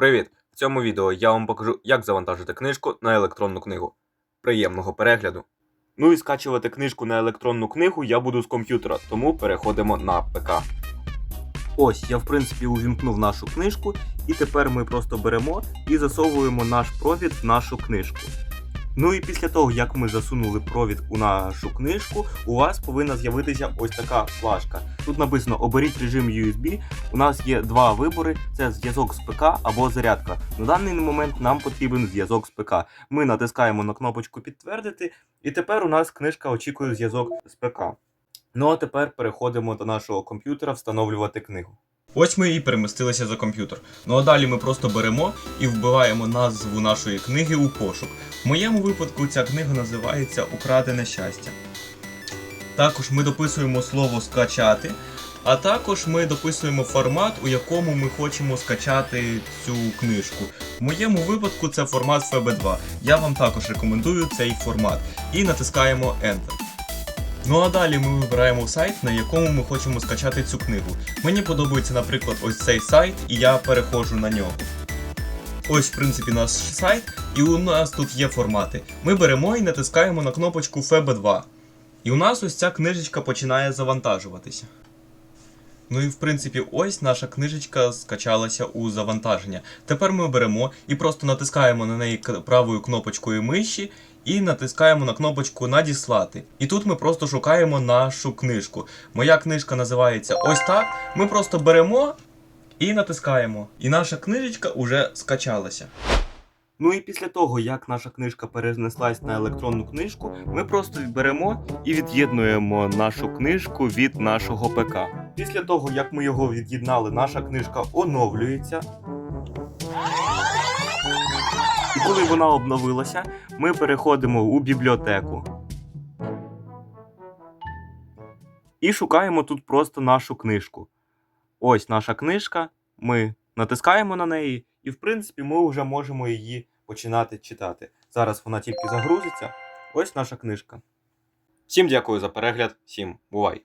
Привіт! В цьому відео я вам покажу, як завантажити книжку на електронну книгу. Приємного перегляду! Ну і скачувати книжку на електронну книгу я буду з комп'ютера, тому переходимо на ПК. Ось, я в принципі увімкнув нашу книжку, і тепер ми просто беремо і засовуємо наш провід в нашу книжку. Ну і після того, як ми засунули провід у нашу книжку, у вас повинна з'явитися ось така флажка. Тут написано Оберіть режим USB. У нас є два вибори: це зв'язок з ПК або зарядка. На даний момент нам потрібен зв'язок з ПК. Ми натискаємо на кнопочку підтвердити, і тепер у нас книжка очікує зв'язок з ПК. Ну а тепер переходимо до нашого комп'ютера встановлювати книгу. Ось ми і перемістилися за комп'ютер. Ну а далі ми просто беремо і вбиваємо назву нашої книги у пошук. В моєму випадку ця книга називається Украдене щастя. Також ми дописуємо слово скачати, а також ми дописуємо формат, у якому ми хочемо скачати цю книжку. В моєму випадку це формат FB2. Я вам також рекомендую цей формат. І натискаємо Enter. Ну а далі ми вибираємо сайт, на якому ми хочемо скачати цю книгу. Мені подобається, наприклад, ось цей сайт, і я переходжу на нього. Ось, в принципі, наш сайт, і у нас тут є формати. Ми беремо і натискаємо на кнопочку FB2. І у нас ось ця книжечка починає завантажуватися. Ну і в принципі, ось наша книжечка скачалася у завантаження. Тепер ми беремо і просто натискаємо на неї правою кнопочкою миші і натискаємо на кнопочку Надіслати. І тут ми просто шукаємо нашу книжку. Моя книжка називається ось так. Ми просто беремо і натискаємо. І наша книжечка уже скачалася. Ну і після того, як наша книжка перенеслась на електронну книжку, ми просто беремо і від'єднуємо нашу книжку від нашого ПК. Після того, як ми його від'єднали, наша книжка оновлюється. Коли вона обновилася, ми переходимо у бібліотеку. І шукаємо тут просто нашу книжку. Ось наша книжка. Ми натискаємо на неї, і в принципі ми вже можемо її починати читати. Зараз вона тільки загрузиться. Ось наша книжка. Всім дякую за перегляд, всім бувай!